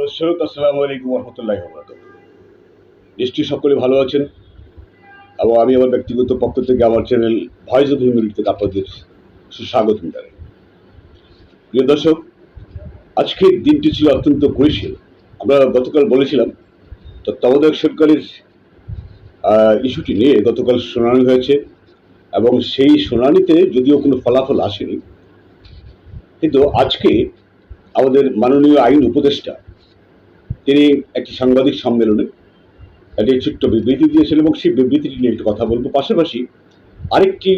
দর্শক, আসসালামু আলাইকুম রহমতুল্লাহ নিশ্চয়ই সকলে ভালো আছেন এবং আমি আমার ব্যক্তিগত পক্ষ থেকে আমার চ্যানেল ভয়েস অফ হিউম্যানিটি থেকে আপনাদের সুস্বাগতম জানাই। প্রিয় দর্শক আজকের দিনটি ছিল অত্যন্ত গরিশীল আমরা গতকাল বলেছিলাম, তত্ত্বাবধায়ক সরকারের ইস্যুটি নিয়ে গতকাল শুনানি হয়েছে এবং সেই শুনানিতে যদিও কোনো ফলাফল আসেনি, কিন্তু আজকে আমাদের মাননীয় আইন উপদেষ্টা তিনি একটি সাংবাদিক সম্মেলনে একটি ছোট্ট বিবৃতি দিয়েছেন এবং সেই বিবৃতিটি নিয়ে একটু কথা বলব। পাশাপাশি আরেকটি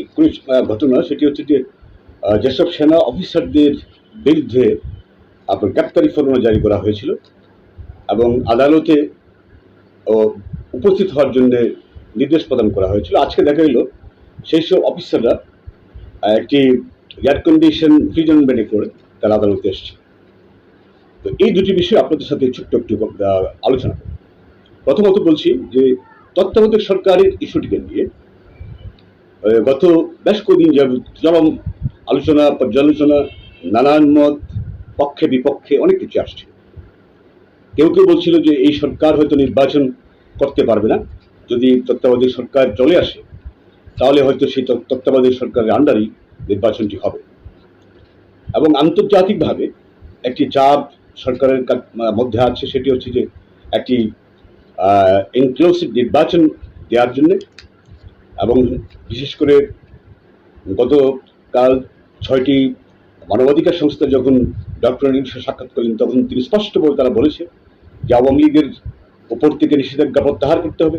ঘটনা, সেটি হচ্ছে যে যেসব সেনা অফিসারদের বিরুদ্ধে আপনার গ্রেপ্তারি ফরমা জারি করা হয়েছিল এবং আদালতে উপস্থিত হওয়ার জন্য নির্দেশ প্রদান করা হয়েছিল, আজকে দেখা গেল সেই সব অফিসাররা একটি এয়ার কন্ডিশন ফ্রিজন বেডে করে তারা আদালতে এসছে। তো এই দুটি বিষয় আপনাদের সাথে ছোট্ট একটু আলোচনা করব। প্রথমত বলছি যে তত্ত্বাবধায়ক সরকারের ইস্যুটিকে নিয়ে গত বেশ কদিন চরম আলোচনা, পর্যালোচনা, নানান মত, পক্ষে বিপক্ষে অনেক কিছু আসছে। কেউ কেউ বলছিল যে এই সরকার হয়তো নির্বাচন করতে পারবে না। যদি তত্ত্বাবধায়ক সরকার চলে আসে, তাহলে হয়তো সেই তত্ত্ব- তত্ত্বাবধায়ক সরকারের আন্ডারেই নির্বাচনটি হবে। এবং আন্তর্জাতিকভাবে একটি চাপ সরকারের মধ্যে আছে, সেটি হচ্ছে যে একটি ইনক্লুসিভ নির্বাচন দেওয়ার জন্য এবং বিশেষ করে গতকাল ছয়টি মানবাধিকার সংস্থা যখন ডক্টর ইনসা সাক্ষাৎ করলেন, তখন তিনি স্পষ্টভাবে তারা বলেছে যে আওয়ামী লীগের ওপর থেকে নিষেধাজ্ঞা প্রত্যাহার করতে হবে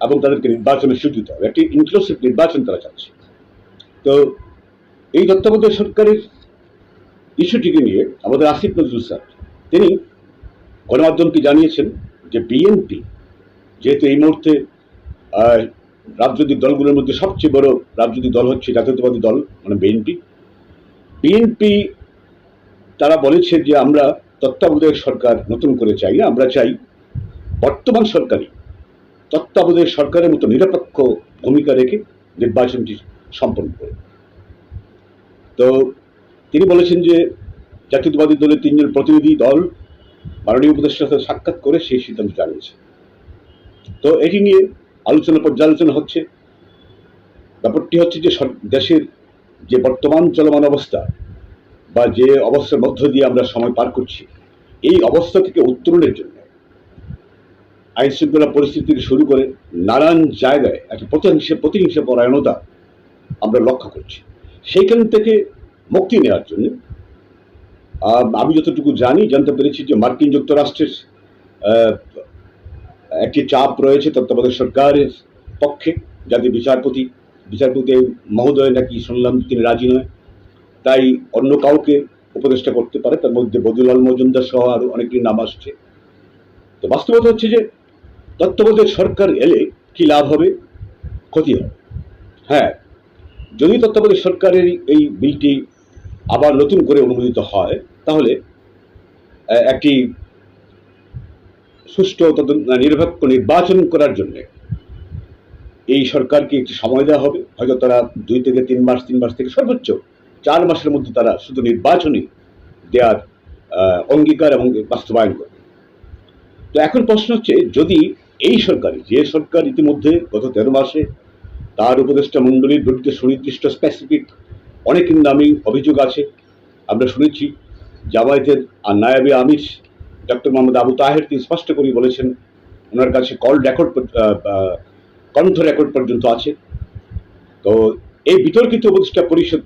এবং তাদেরকে নির্বাচনের সুযোগ দিতে হবে। একটি ইনক্লুসিভ নির্বাচন তারা চাচ্ছে। তো এই তত্ত্বাবধায়ক সরকারের ইস্যুটিকে নিয়ে আমাদের আসিফ নজরুল স্যার তিনি গণমাধ্যমকে জানিয়েছেন যে বিএনপি যেহেতু এই মুহূর্তে রাজনৈতিক দলগুলোর মধ্যে সবচেয়ে বড় রাজনৈতিক দল হচ্ছে জাতীয়তাবাদী দল মানে বিএনপি। বিএনপি, তারা বলেছে যে আমরা তত্ত্বাবধায়ক সরকার নতুন করে চাই না, আমরা চাই বর্তমান সরকারই তত্ত্বাবধায়ক সরকারের মতো নিরপেক্ষ ভূমিকা রেখে নির্বাচনটি সম্পন্ন করে। তো তিনি বলেছেন যে জাতীয়তাবাদী দলের তিনজন প্রতিনিধি দল মাননীয় উপদেষ্টার সাথে সাক্ষাৎ করে সেই সিদ্ধান্ত জানিয়েছে। তো এটি নিয়ে আলোচনা পর্যালোচনা হচ্ছে। ব্যাপারটি হচ্ছে যে দেশের যে বর্তমান চলমান অবস্থা বা যে অবস্থার মধ্য দিয়ে আমরা সময় পার করছি, এই অবস্থা থেকে উত্তরণের জন্য আইন শৃঙ্খলা পরিস্থিতি থেকে শুরু করে নানান জায়গায় একটা প্রতিহিংসা প্রতিহিংসা পরায়ণতা আমরা লক্ষ্য করছি। সেইখান থেকে মুক্তি নেওয়ার জন্য আমি যতটুকু জানি, জানতে পেরেছি যে মার্কিন যুক্তরাষ্ট্রের একটি চাপ রয়েছে তত্ত্বাবধায়ক সরকারের পক্ষে যাতে বিচারপতি বিচারপতি মহোদয় নাকি শুনলাম তিনি রাজি নয়। তাই অন্য কাউকে উপদেষ্টা করতে পারে, তার মধ্যে বদুলাল মজুমদার সহ আরও অনেকের নাম আসছে। তো বাস্তবতা হচ্ছে যে তত্ত্বাবধায়ক সরকার এলে কি লাভ হবে? ক্ষতি হবে। হ্যাঁ যদি তত্ত্বাবধায়ক সরকারের এই বিলটি আবার নতুন করে অনুমোদিত হয়, তাহলে একটি সুষ্ঠু তদন্ত নিরপেক্ষ নির্বাচন করার জন্য এই সরকারকে একটি সময় দেওয়া হবে। হয়তো তারা দুই থেকে তিন মাস তিন মাস থেকে সর্বোচ্চ চার মাসের মধ্যে তারা শুধু নির্বাচনই দেওয়ার অঙ্গীকার এবং বাস্তবায়ন করবে। তো এখন প্রশ্ন হচ্ছে, যদি এই সরকারই যে সরকার ইতিমধ্যে গত তেরো মাসে তার উপদেষ্টা মণ্ডলীর বিরুদ্ধে সুনির্দিষ্ট স্পেসিফিক অনেক নামই অভিযোগ আছে। আমরা শুনেছি জামায়াতের আর নায়াবে আমির ডক্টর মোহাম্মদ আবু তাহের তিনি স্পষ্ট করে বলেছেন, ওনার কাছে কল রেকর্ড কণ্ঠ রেকর্ড পর্যন্ত আছে। তো এই বিতর্কিত উপদেষ্টা পরিষদ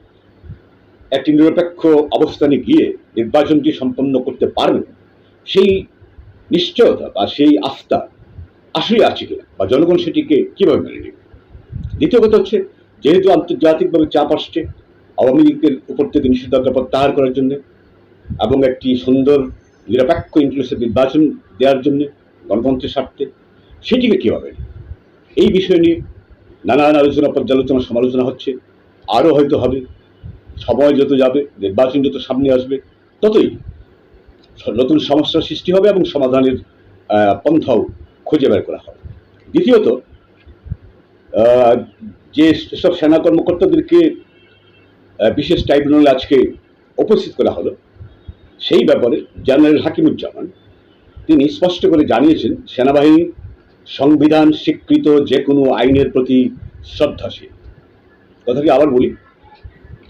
একটি নিরপেক্ষ অবস্থানে গিয়ে নির্বাচনটি সম্পন্ন করতে পারবেন সেই নিশ্চয়তা বা সেই আস্থা আসলে আছে কিনা বা জনগণ সেটিকে কীভাবে মেনে নেবে? দ্বিতীয় কথা হচ্ছে, যেহেতু আন্তর্জাতিকভাবে চাপ আসছে আওয়ামী লীগের উপর থেকে নিষেধাজ্ঞা প্রত্যাহার করার জন্য এবং একটি সুন্দর নিরপেক্ষ ইনক্লুসিভ নির্বাচন দেওয়ার জন্য গণতন্ত্রের স্বার্থে সেটিকে কীভাবে? এই বিষয় নিয়ে নানান আলোচনা পর্যালোচনা সমালোচনা হচ্ছে। আরও হয়তো হবে। সময় যত যাবে নির্বাচন যত সামনে আসবে ততই নতুন সমস্যার সৃষ্টি হবে এবং সমাধানের পন্থাও খুঁজে বের করা হবে। দ্বিতীয়ত আহ, যে সব সেনা কর্মকর্তাদেরকে বিশেষ ট্রাইব্যুনালে আজকে উপস্থিত করা হলো। সেই ব্যাপারে জেনারেল হাকিমুজ্জামান তিনি স্পষ্ট করে জানিয়েছেন, সেনাবাহিনী সংবিধান স্বীকৃত যে কোনো আইনের প্রতি শ্রদ্ধাশীল। কথাটি আবার বলি,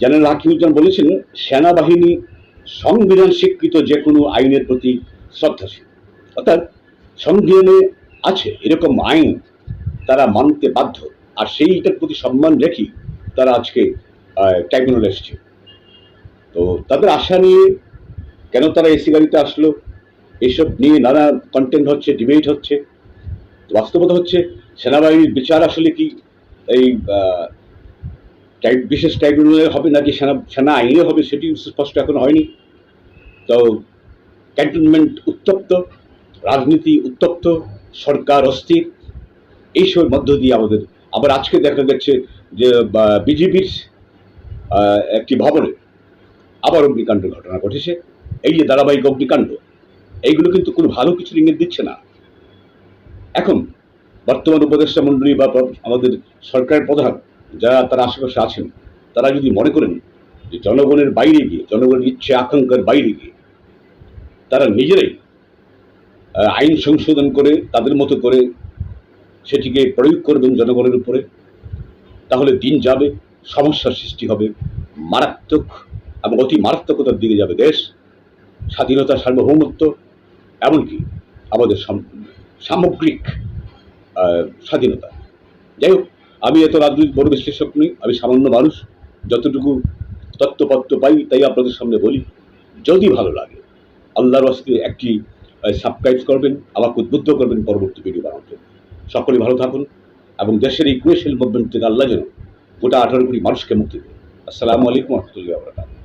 জেনারেল হাকিমুজ্জামান বলেছেন, সেনাবাহিনী সংবিধান স্বীকৃত যে কোনো আইনের প্রতি শ্রদ্ধাশীল। অর্থাৎ সংবিধানে আছে, এরকম আইন তারা মানতে বাধ্য। আর সেইটার প্রতি সম্মান রেখেই তারা আজকে ট্রাইব্যুনালে এসছে। তো তাদের আশা নিয়ে কেন তারা এসি গাড়িতে আসলো? এইসব নিয়ে নানা কন্টেন্ট হচ্ছে ডিবেট হচ্ছে। বাস্তবতা হচ্ছে, সেনাবাহিনীর বিচার আসলে কি এই বিশেষ ট্রাইব্যুনালে হবে না নাকি সেনা সেনা আইনে হবে সেটি স্পষ্ট এখন হয়নি। তো ক্যান্টনমেন্ট উত্তপ্ত, রাজনীতি উত্তপ্ত, সরকার অস্থির, এইসবের মধ্য দিয়ে আমাদের, আবার আজকে দেখা যাচ্ছে যে বিজেপির একটি ভবনে আবার অগ্নিকাণ্ড ঘটনা ঘটেছে। এই যে ধারাবাহিক অগ্নিকাণ্ড, এইগুলো কিন্তু কোনো ভালো কিছুর ইঙ্গিত দিচ্ছে না। এখন বর্তমান উপদেষ্টা মন্ডলী বা আমাদের সরকারের প্রধান যারা তারা আশেপাশে আছেন, তারা যদি মনে করেন যে জনগণের বাইরে গিয়ে, জনগণের ইচ্ছে আকাঙ্ক্ষার বাইরে গিয়ে তারা নিজেরাই আইন সংশোধন করে, তাদের মতো করে সেটিকে প্রয়োগ করবেন জনগণের উপরে, তাহলে দিন যাবে। সমস্যার সৃষ্টি হবে। মারাত্মক এবং অতি মারাত্মকতার দিকে যাবে দেশ। স্বাধীনতা, সার্বভৌমত্ব, এমনকি আমাদের সামগ্রিক স্বাধীনতা। যাই হোক, আমি এত রাজনৈতিক বড় বিশ্লেষক নই, আমি সামান্য মানুষ। যতটুকু তত্ত্বপত্র পাই, তাই আপনাদের সামনে বলি, যদি ভালো লাগে, আল্লাহর হস্তে একটি সাবস্ক্রাইব করবেন, আমাকে উদ্বুদ্ধ করবেন পরবর্তী ভিডিও বানাতে সকলে ভালো থাকুন এবং দেশের এই ক্রিয়েশন মুভমেন্ট থেকে আল্লাহ যেন গোটা আঠারো কোটি মানুষকে মুক্তি দেবে। আসসালামু আলাইকুম রহমতুল্লাহ